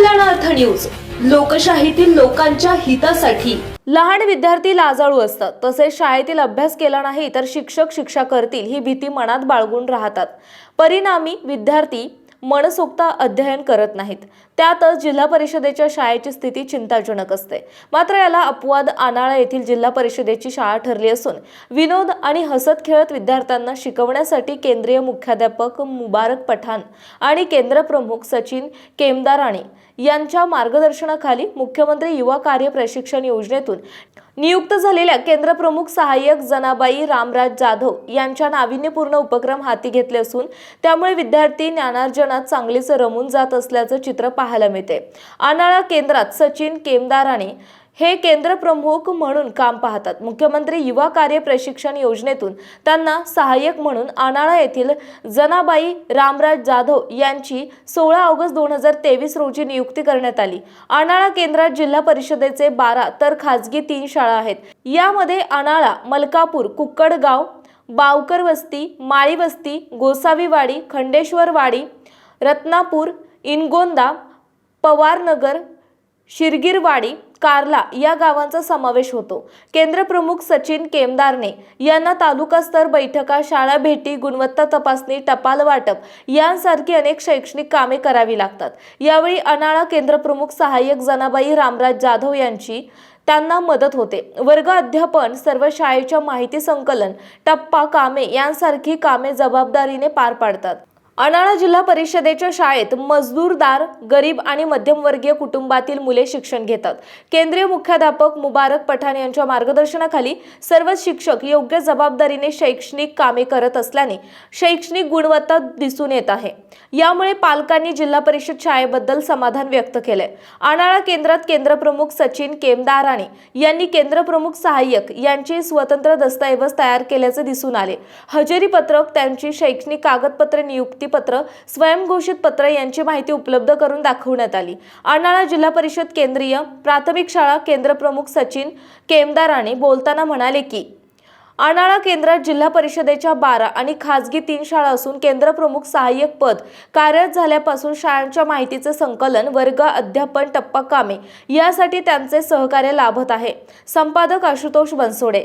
News. लोकशाहीतील लोकांच्या हितासाठी. लहान विद्यार्थी लाजाळू असतात. तसेच शाळेतील अभ्यास केला नाही तर शिक्षक शिक्षा करतील ही भीती मनात बाळगून राहतात. परिणामी विद्यार्थी मनसोक्त अध्ययन करत नाहीत. त्यातच जिल्हा परिषदेच्या शाळेची स्थिती चिंताजनक असते. मात्र याला अपवाद आनाळा येथील जिल्हा परिषदेची शाळा ठरली असून विनोद आणि हसत खेळत विद्यार्थ्यांना शिकवण्यासाठी केंद्रीय मुख्याध्यापक मुबारक पठाण आणि केंद्र प्रमुख सचिन केमदाराणी यांच्या मार्गदर्शनाखाली मुख्यमंत्री युवा कार्य प्रशिक्षण योजनेतून नियुक्त झालेल्या केंद्र प्रमुख सहाय्यक जनाबाई रामराज जाधव यांच्या नाविन्यपूर्ण उपक्रम हाती घेतले असून त्यामुळे विद्यार्थी ज्ञानार्जनात चांगलीच रमून जात असल्याचं चित्र पाहायला मिळते. आनाळा केंद्रात सचिन केमदाराने हे केंद्र प्रमुख म्हणून काम पाहतात. मुख्यमंत्री युवा कार्य प्रशिक्षण योजनेतून त्यांना सहाय्यक म्हणून आनाळा येथील जनाबाई रामराज जाधव यांची सोळा ऑगस्ट दोन हजार तेवीस रोजी नियुक्ती करण्यात आली. आनाळा केंद्रात जिल्हा परिषदेचे बारा तर खाजगी तीन शाळा आहेत. यामध्ये आनाळा मलकापूर कुक्कडगाव बावकर वस्ती माळी वस्ती गोसावीवाडी खंडेश्वरवाडी रत्नापूर इनगोंदा पवारनगर शिरगिरवाडी कार्ला या गावांचा समावेश होतो. केंद्र प्रमुख सचिन केमदारने यांना तालुकास्तर बैठका शाळा भेटी गुणवत्ता तपासणी टपाल वाटप यांसारखी अनेक शैक्षणिक कामे करावी लागतात. यावेळी अनाळा केंद्र प्रमुख सहाय्यक जनाबाई रामराज जाधव यांची त्यांना मदत होते. वर्ग अध्यापन सर्व शाळेच्या माहिती संकलन टप्पा कामे यांसारखी कामे जबाबदारीने पार पाडतात. अनाळा जिल्हा परिषदेच्या शाळेत मजदूरदार गरीब आणि मध्यमवर्गीय कुटुंबातील मुले शिक्षण घेतात. केंद्रीय मुख्याध्यापक मुबारक पठाण यांच्या मार्गदर्शनाखाली सर्व शिक्षक योग्य जबाबदारीने शैक्षणिक कामे करत असल्याने शैक्षणिक गुणवत्ता दिसून येत आहे. यामुळे पालकांनी जिल्हा परिषद शाळेबद्दल समाधान व्यक्त केलंय. अनाळा केंद्रात केंद्र प्रमुख सचिन केमदाराणे यांनी केंद्र प्रमुख सहाय्यक यांचे स्वतंत्र दस्तऐवज तयार केल्याचे दिसून आले. हजेरी पत्रक त्यांची शैक्षणिक कागदपत्रे नियुक्ती नियुक्तीपत्र स्वयंघोषित पत्र यांची माहिती उपलब्ध करून दाखवण्यात आली. अर्नाळा जिल्हा परिषद केंद्रीय प्राथमिक शाळा केंद्र प्रमुख सचिन केमदाराने बोलताना म्हणाले की अनाळा केंद्रात जिल्हा परिषदेच्या बारा आणि खाजगी तीन शाळा असून केंद्र प्रमुख सहाय्यक पद कार्यरत झाल्यापासून शाळांच्या माहितीचे संकलन वर्ग अध्यापन टप्पा कामे यासाठी त्यांचे सहकार्य लाभत आहे. संपादक आशुतोष बनसोडे